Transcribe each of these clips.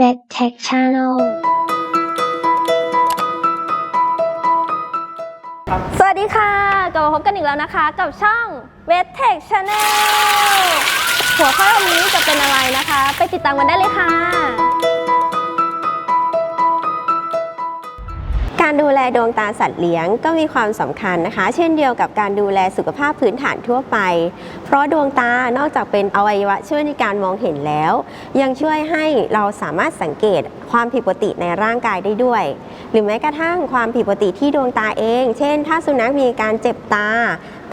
Back Tech Channel สวัสดีค่ะ กลับมาพบกันอีกแล้วนะคะ กับช่อง w e t Tech Channel หัวข้อวันนี้จะเป็นอะไรนะคะ ไปติดตามกันได้เลยค่ะ ดูแลดวงตาสัตว์เลี้ยงก็มีความสำคัญนะคะ เช่นเดียวกับการดูแลสุขภาพพื้นฐานทั่วไป เพราะดวงตานอกจากเป็นอวัยวะช่วยในการมองเห็นแล้ว ยังช่วยให้เราสามารถสังเกตความผิดปกติในร่างกายได้ด้วย หรือแม้กระทั่งความผิดปกติที่ดวงตาเอง เช่น ถ้าสุนัขมีการเจ็บตา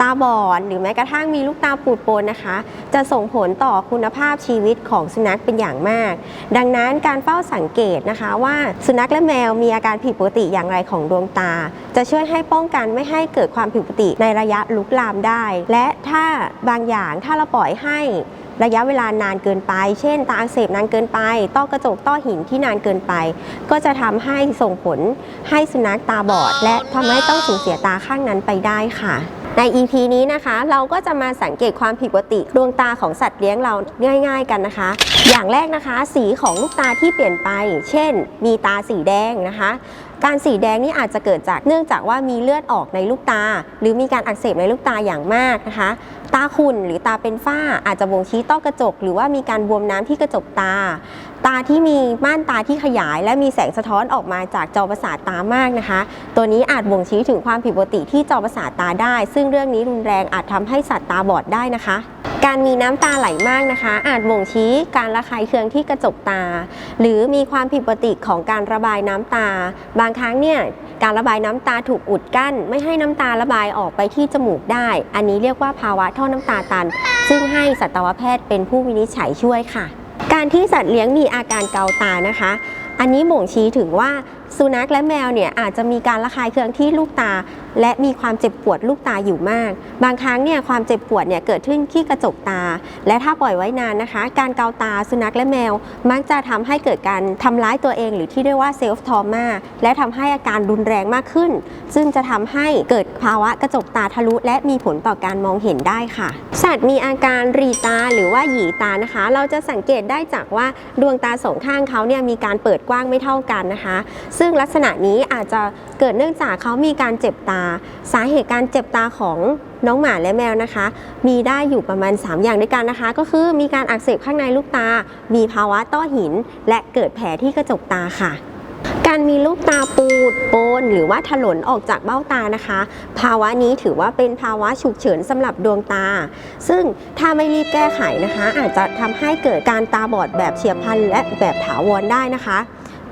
ตาบอดหรือแม้กระทั่งมีลูกตาปูดโปนนะคะ จะส่งผลต่อคุณภาพชีวิตของสุนัขเป็นอย่างมาก ดังนั้นการเฝ้าสังเกตนะคะว่าสุนัขและแมวมีอาการผิดปกติอย่างไรของดวงตา จะช่วยให้ป้องกันไม่ให้เกิดความผิดปกติในระยะลุกลามได้ และถ้าบางอย่างถ้าเราปล่อยให้ระยะเวลานานเกินไป เช่น ตาอักเสบนานเกินไป ต้อกระจก ต้อหินที่นานเกินไป ก็จะทำให้ส่งผลให้สุนัขตาบอด และทำให้ต้องสูญเสียตาข้างนั้นไปได้ค่ะ ใน EP นี้นะคะ เราก็จะมาสังเกตความผิดปกติดวงตาของสัตว์เลี้ยงเราง่าย ๆ กันนะคะ อย่างแรกนะคะ สีของลูกตาที่เปลี่ยนไป เช่น มีตาสีแดงนะคะ การสีแดงนี่อาจจะเกิดจากเนื่องจากว่ามีเลือดออกในลูกตา หรือมีการอักเสบในลูกตาอย่างมากนะคะ ตาขุ่นหรือตาเป็นฝ้าอาจจะบ่งชี้ต้อกระจก หรือว่ามีการบวมน้ำที่กระจกตา ตาที่มีม่านตาที่ขยาย และมีแสงสะท้อนออกมาจากจอประสาทตามากนะคะ ตัวนี้อาจบ่งชี้ถึงความผิดปกติที่จอประสาทตาได้ ซึ่งเรื่องนี้รุนแรงอาจทำให้สัตว์ตาบอดได้นะคะ การมีน้ำตาไหลมากนะคะ อาจบ่งชี้การระคายเคืองที่กระจกตา หรือมีความผิดปกติของการระบายน้ำตา บางครั้งเนี่ยการระบายน้ำตาถูกอุดกั้น ไม่ให้น้ำตาระบายออกไปที่จมูกได้ อันนี้เรียกว่าภาวะท่อน้ำตาตัน ซึ่งให้สัตวแพทย์เป็นผู้วินิจฉัยช่วยค่ะ การที่สัตว์เลี้ยงมีอาการเกาตานะคะ อันนี้บ่งชี้ถึงว่าสุนัขและแมวเนี่ยอาจจะมีการระคายเคืองที่ลูกตาและมีความเจ็บปวดลูกตาอยู่มาก บางครั้งเนี่ยความเจ็บปวดเนี่ยเกิดขึ้นที่กระจกตา และถ้าปล่อยไว้นานนะคะ การเกาตาสุนัขและแมว มักจะทำให้เกิดการทำร้ายตัวเอง หรือที่เรียกว่าเซลฟ์ทอมาและทำให้อาการรุนแรงมากขึ้น ซึ่งจะทำให้เกิดภาวะกระจกตาทะลุ และมีผลต่อการมองเห็นได้ค่ะ สัตว์มีอาการรีตาหรือว่าหยีตานะคะ เราจะสังเกตได้จากว่าดวงตาสองข้างเขาเนี่ยมีการเปิดกว้างไม่เท่ากันนะคะ ซึ่งลักษณะนี้อาจจะเกิดเนื่องจากเขามีการเจ็บตาสาเหตุการเจ็บตาของน้องหมาและแมวนะคะ มีได้อยู่ประมาณ 3 อย่างด้วยกันนะคะ ก็คือมีการอักเสบข้างในลูกตา มีภาวะต้อหิน และเกิดแผลที่กระจกตาค่ะการมีลูกตาปูดโปนหรือว่าถลนออกจากเบ้าตานะคะ ภาวะนี้ถือว่าเป็นภาวะฉุกเฉินสำหรับดวงตา ซึ่งถ้าไม่รีบแก้ไขนะคะ อาจจะทำให้เกิดการตาบอดแบบเฉียบพลันและแบบถาวรได้นะคะ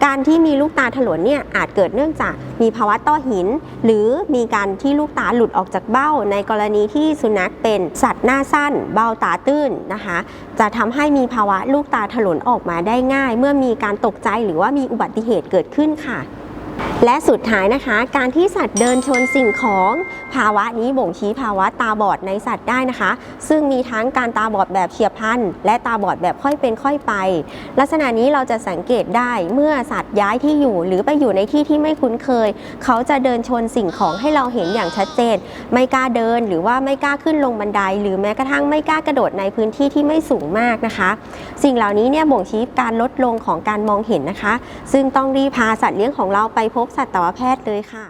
การที่มีลูกตาถลนเนี่ยอาจเกิดเนื่องจากมีภาวะต้อหิน หรือมีการที่ลูกตาหลุดออกจากเบ้า ในกรณีที่สุนัขเป็นสัตว์หน้าสั้น เบ้าตาตื้นนะคะ จะทำให้มีภาวะลูกตาถลนออกมาได้ง่าย เมื่อมีการตกใจหรือว่ามีอุบัติเหตุเกิดขึ้นค่ะ และสุดท้ายนะคะ การที่สัตว์เดินชนสิ่งของภาวะนี้บ่งชี้ภาวะตาบอดในสัตว์ได้นะคะ ซึ่งมีทั้งการตาบอดแบบเฉียบพลันและตาบอดแบบค่อยเป็นค่อยไป ลักษณะนี้เราจะสังเกตได้เมื่อสัตว์ย้ายที่อยู่ หรือไปอยู่ในที่ที่ไม่คุ้นเคย เขาจะเดินชนสิ่งของให้เราเห็นอย่างชัดเจน ไม่กล้าเดินหรือว่าไม่กล้าขึ้นลงบันได หรือแม้กระทั่งไม่กล้ากระโดดในพื้นที่ที่ไม่สูงมากนะคะ สิ่งเหล่านี้เนี่ยบ่งชี้การลดลงของการมองเห็นนะคะ ซึ่งต้องรีบพาสัตว์เลี้ยงของเราไปพบสัตวแพทย์เลยค่ะ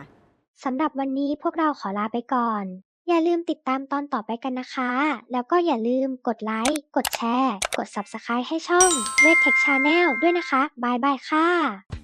สำหรับวันนี้พวกเราขอลาไปก่อน อย่าลืมติดตามตอนต่อไปกันนะคะ แล้วก็อย่าลืมกดไลค์ กดแชร์ กด Subscribe ให้ช่อง Red Tech Channel ด้วยนะคะ บายบายค่ะ